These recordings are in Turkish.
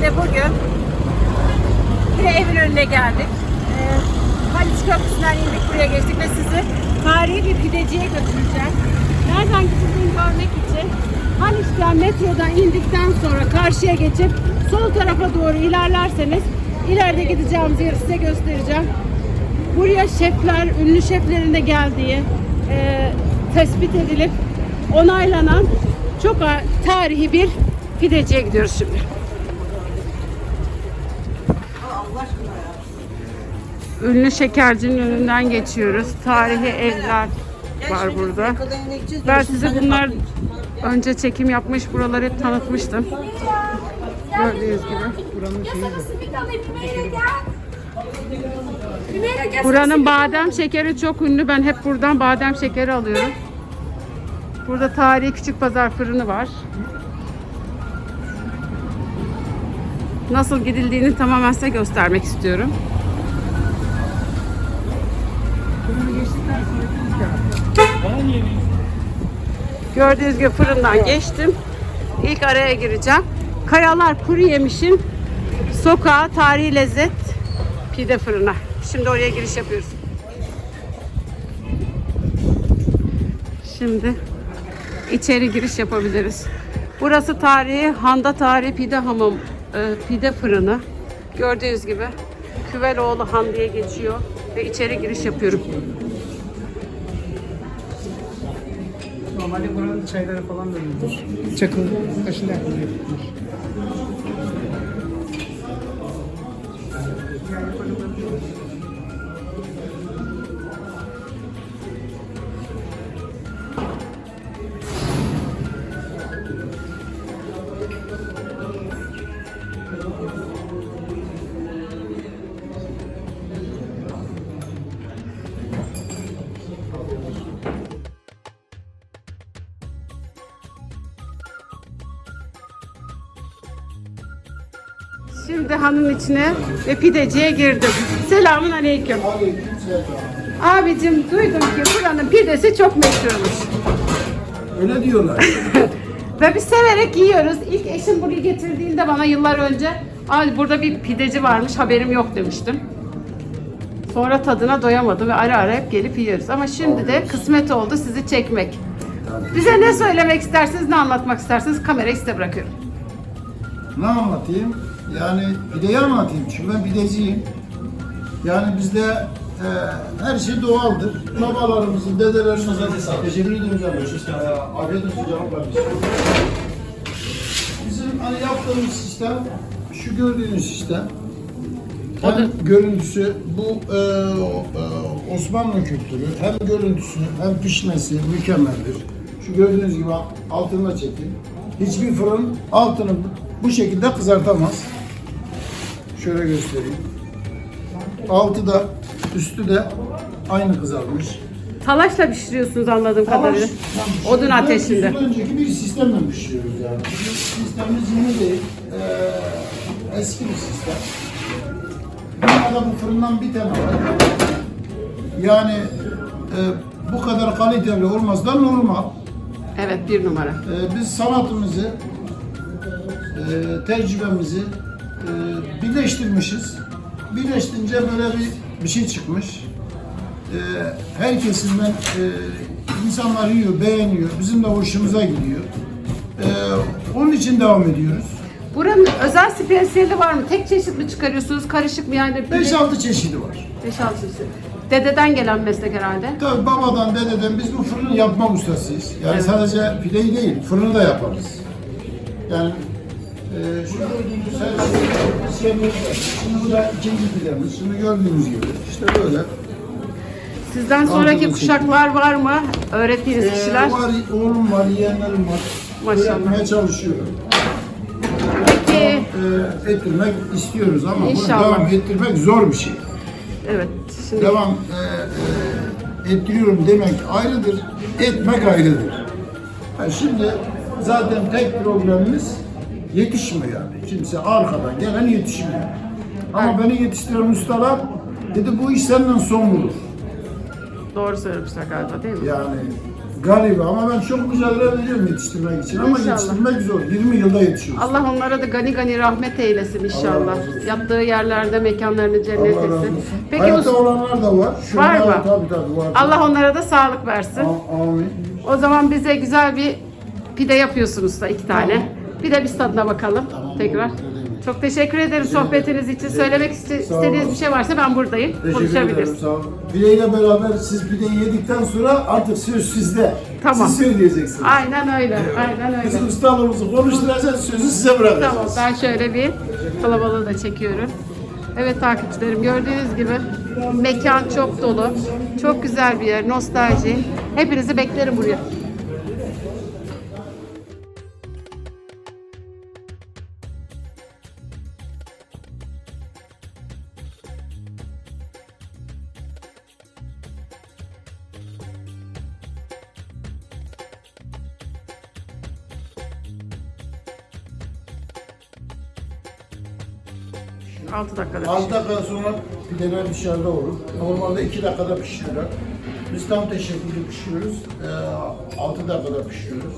Şimdi bugün yine evin önüne geldik. Ee, Haliç Köprüsü'nden indik buraya geçtik ve sizi tarihi bir pideciye götüreceğim. Nereden gidildiğini görmek için Haliç'ten metrodan indikten sonra karşıya geçip sol tarafa doğru ilerlerseniz ileride gideceğimiz yeri size göstereceğim. Buraya şefler, ünlü şeflerin de geldiği e, tespit edilip onaylanan çok tarihi bir pideciye gidiyoruz şimdi. Ünlü şekercinin önünden geçiyoruz. Tarihi evler var burada. Ben size bunlar önce çekim yapmış, buraları hep tanıtmıştım. Gördüğünüz gibi. Buranın badem şekeri çok ünlü. Ben hep buradan badem şekeri alıyorum. Burada tarihi küçük pazar fırını var. Nasıl gidildiğini tamamen size göstermek istiyorum. Gördüğünüz gibi fırından geçtim. İlk araya gireceğim. Kayalar Kuru Yemiş'in sokağı tarihi lezzet pide fırına. Şimdi oraya giriş yapıyoruz. Şimdi içeri giriş yapabiliriz. Burası tarihi Handa Tarihi Pide Hamam pide fırını. Gördüğünüz gibi Küveloğlu Han diye geçiyor ve içeri giriş yapıyorum. Normalde buranın çayları falan da öyledir. Çakıl taşında yapılıyor. Şimdi hanın içine ve pideciye girdim. Selamun aleyküm. Abicim duydum ki buranın pidesi çok meşhurmuş. Öyle diyorlar. Ve biz severek yiyoruz. İlk eşim burayı getirdiğinde bana yıllar önce Ay burada bir pideci varmış haberim yok demiştim. Sonra tadına doyamadım ve ara ara hep gelip yiyoruz. Ama şimdi de kısmet oldu sizi çekmek. Bize ne söylemek istersiniz, ne anlatmak istersiniz kamerayı size bırakıyorum. ne anlatayım? Yani pideyi anlatayım çünkü ben pideciyim. Yani bizde e, her şey doğaldır. Babalarımızın, dedelerimizin... Teşekkür ediyorum canım. Ee, Afiyet olsun canım kardeşim. Bizim hani yaptığımız sistem, şu gördüğünüz sistem. Hem görüntüsü, bu e, e, Osmanlı kültürü, hem görüntüsü hem pişmesi mükemmeldir. Şu gördüğünüz gibi altında çekin. Hiçbir fırın altını bu şekilde kızartamaz. Şöyle göstereyim. Altı da üstü de aynı kızarmış. Talaşla pişiriyorsunuz anladığım kadarıyla. Tamam, Odun şimdi ateşinde. önceki bir sistemle pişiriyoruz yani. Bizim sistemimiz yeni değil. Ee, eski bir sistem. Dünyada bu fırından bir tane var. Yani e, bu kadar kaliteli olması da normal. Evet bir numara. Ee, biz sanatımızı, e, tecrübemizi e, birleştirmişiz. Birleştirince böyle bir bir şey çıkmış. E, her kesimden e, insanlar yiyor, beğeniyor. Bizim de hoşumuza gidiyor. E, onun için devam ediyoruz. Buranın özel spesiyeli var mı? Tek çeşit mi çıkarıyorsunuz? Karışık mı yani? 5-6 çeşidi var. 5-6 çeşit. Dededen gelen meslek herhalde. Tabii babadan, dededen biz bu fırını yapma ustasıyız. Yani Evet. sadece pideyi değil, fırını da yaparız. Yani e, şu gördüğünüz her şey. Şimdi bu da ikinci pidemiz. Şimdi gördüğünüz gibi işte böyle. Sizden sonraki Anladım, kuşaklar var mı? Öğrettiğiniz Ee, kişiler. var, oğlum var, yeğenlerim var. Maşallah. Öğretmeye çalışıyorum. Peki, E, ettirmek istiyoruz ama bunu İnşallah. devam ettirmek zor bir şey. evet. Şimdi Devam e, e, ettiriyorum demek ayrıdır, etmek ayrıdır. Ha, şimdi zaten tek problemimiz yetişmiyor yani. Kimse arkadan gelen yetişmiyor. Ama beni yetiştiren ustalar dedi bu iş senden son bulur. doğru söylemişler galiba değil mi? Yani Galiba ama ben çok mücadele ediyorum yetiştirmek için ama İnşallah. yetiştirmek zor. 20 yılda yetişiyoruz. Allah onlara da gani gani rahmet eylesin inşallah. razı olsun. Yattığı yerlerde mekanlarını cennet Allah razı etsin. olsun. Peki Hayatta Mus- olanlar da var. Var mı? Tabii tabii var. Allah onlara da sağlık versin. A- Amin. O zaman bize güzel bir pide yapıyorsunuz da iki tane. Bir de biz tadına bakalım tekrar. Çok teşekkür ederim sohbetiniz için. Söylemek iste- istediğiniz bir şey varsa ben buradayım. Teşekkür ederim. Konuşabiliriz. Sağ olun. Pideyle beraber siz pideyi yedikten sonra artık söz sizde. Tamam. Siz söyleyeceksiniz. Aynen öyle. Aynen öyle. Biz ustalığımızı konuşturacağız, sözü size bırakacağız. Tamam ben şöyle bir kalabalığı da çekiyorum. Evet takipçilerim gördüğünüz gibi mekan çok dolu. Çok güzel bir yer. Nostalji. Hepinizi beklerim buraya. Altı dakikada. 6 dakika sonra pideler dışarıda olur. Normalde 2 dakikada pişiyorlar. Biz tam teşekkürlü pişiyoruz. 6 dakikada pişiyoruz.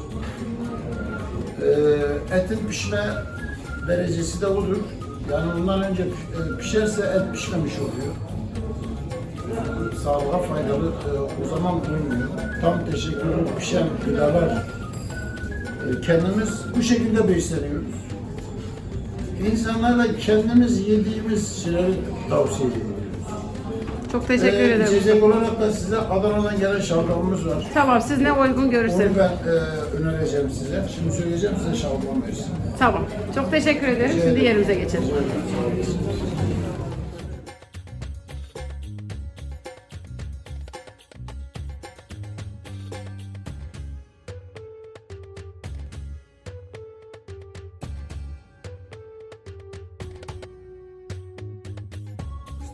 Ee, etin pişme derecesi de olur. Yani ondan önce e, pişerse et pişmemiş oluyor. Sağlığa faydalı e, o zaman bulunmuyor. Tam teşekkürlü pişen gıdalar e, kendimiz bu şekilde besleniyoruz. İnsanlara kendimiz yediğimiz şeyleri tavsiye ediyoruz. Çok teşekkür Ee, ederim. içecek olarak da size Adana'dan gelen şalgamımız var. Tamam siz ne uygun Onu görürseniz. ben e, önereceğim size. Şimdi söyleyeceğim size şalgam versin. Tamam. Çok teşekkür ederim. Şimdi yerimize geçelim.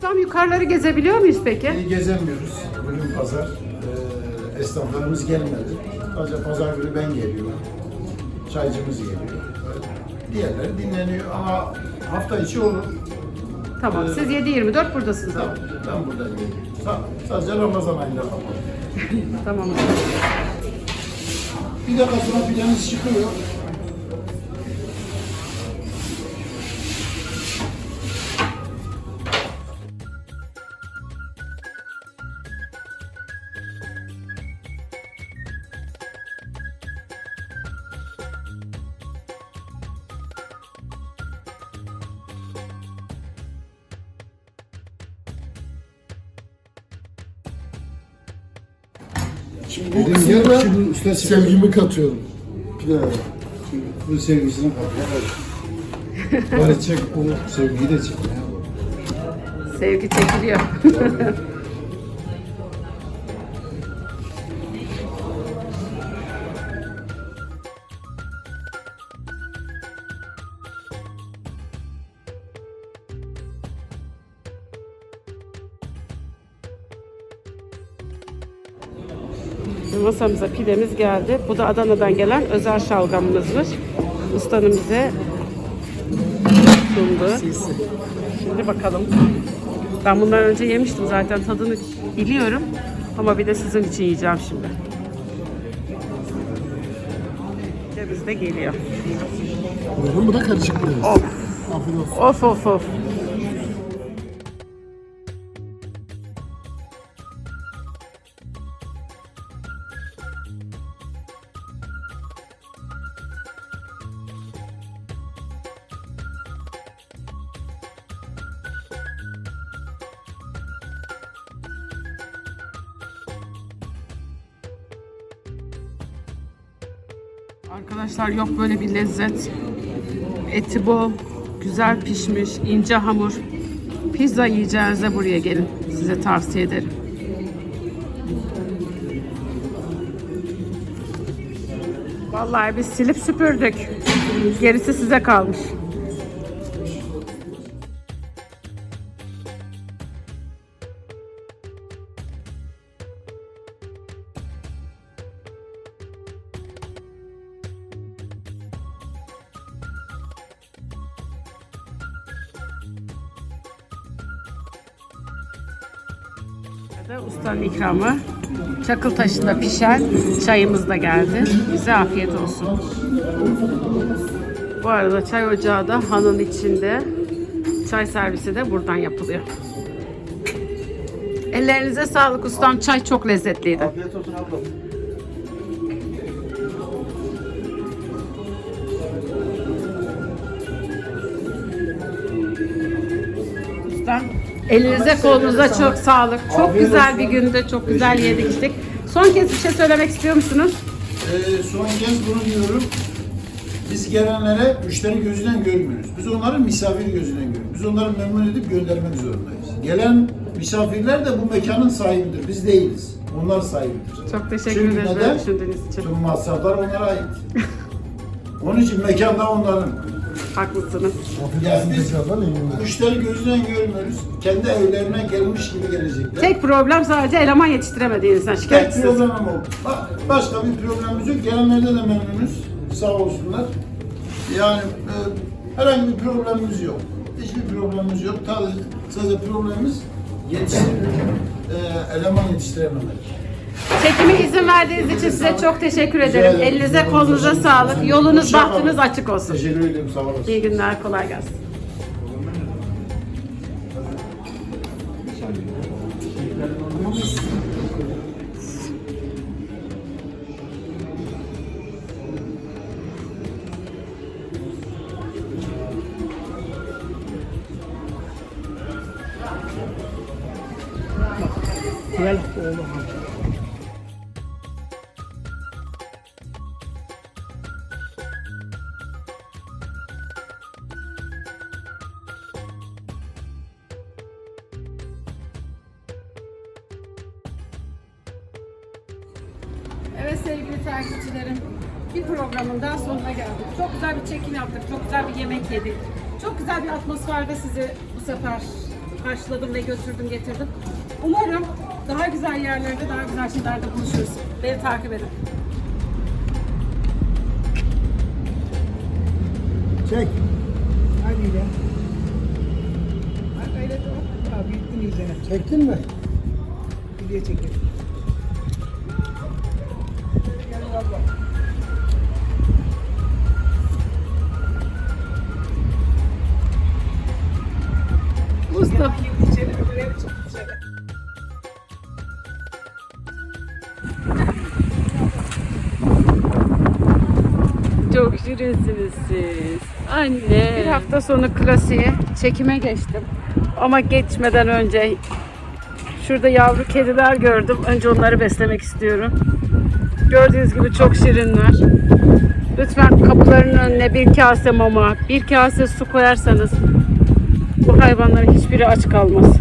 Tam yukarıları gezebiliyor muyuz peki? İyi gezemiyoruz. Bugün pazar. E, esnaflarımız gelmedi. Sadece pazar günü ben geliyorum. Çaycımız geliyor. Diğerleri dinleniyor ama hafta içi olur. Tamam. Siz 7-24 buradasınız ama. Tamam, ben buradayım. Sa- Sadece Ramazan ayında kapalı. Tamam. Bir dakika sonra pidemiz çıkıyor. Şimdi bu kısımda sevgimi katıyorum. Pide. Bu sevgisini katıyorum. Bari çek o sevgiyi de çek. ya. Sevgi çekiliyor. Masamıza pidemiz geldi. Bu da Adana'dan gelen özel şalgamımızmış. Ustanın bize sundu. Şimdi bakalım. Ben bundan önce yemiştim zaten tadını biliyorum. Ama bir de sizin için yiyeceğim şimdi. Pidemiz de geliyor. Buyurun bu da karışık pidemiz. Of Afiyet olsun. of of of. Arkadaşlar yok böyle bir lezzet. Eti bol, güzel pişmiş, ince hamur. Pizza yiyeceğinize buraya gelin. Size tavsiye ederim. Vallahi biz silip süpürdük. Gerisi size kalmış. İkramı. Çakıl taşında pişen çayımız da geldi. Bize afiyet olsun. Bu arada çay ocağı da hanın içinde. Çay servisi de buradan yapılıyor. Ellerinize sağlık ustam. Çay çok lezzetliydi. Afiyet olsun abla. Ustam. Elinize kolunuza çok sağlık. Çok güzel bir günde çok güzel yedik içtik. Son kez bir şey söylemek istiyor musunuz? Ee, son kez bunu diyorum. Biz gelenlere müşteri gözünden görmüyoruz. Biz onları misafir gözünden görüyoruz. Biz onları memnun edip göndermek zorundayız. Gelen misafirler de bu mekanın sahibidir. Biz değiliz. Onlar sahibidir. Çok teşekkür Çünkü ederiz neden? düşündüğünüz için. Tüm masraflar onlara ait. Onun için mekan da onların. Haklısınız. Yani biz müşteri gözünden görmüyoruz. Kendi evlerine gelmiş gibi gelecekler. Tek problem sadece eleman yetiştiremediğinizden Tek şikayetsiniz. problemim o. Ba- Başka bir problemimiz yok. Gelenlerde de memnunuz. Sağ olsunlar. Yani e, herhangi bir problemimiz yok. Hiçbir problemimiz yok. Sadece, sadece problemimiz yetiştir, e, eleman yetiştirememek. Çekime izin verdiğiniz için size çok teşekkür ederim. Elinize kolunuza sağlık. Yolunuz bahtınız açık olsun. Teşekkür ederim. Sağ olasın. İyi günler, kolay gelsin. Gel oğlum. Takipçilerim, bir programın daha sonuna geldik. Çok güzel bir çekim yaptık, çok güzel bir yemek yedik. Çok güzel bir atmosferde sizi bu sefer karşıladım ve götürdüm, getirdim. Umarım daha güzel yerlerde, daha güzel şeylerde buluşuruz. Beni takip edin. Çek. Hadi ya. Bak öyle. Ya bittin. Çektin mi? Video çekelim. Abla. Mustafa. Çok şirinsiniz siz. Anne. Bir hafta sonu klasiğe çekime geçtim. Ama geçmeden önce şurada yavru kediler gördüm. Önce onları beslemek istiyorum. Gördüğünüz gibi çok şirinler. Lütfen kapılarının önüne bir kase mama, bir kase su koyarsanız bu hayvanların hiçbiri aç kalmaz.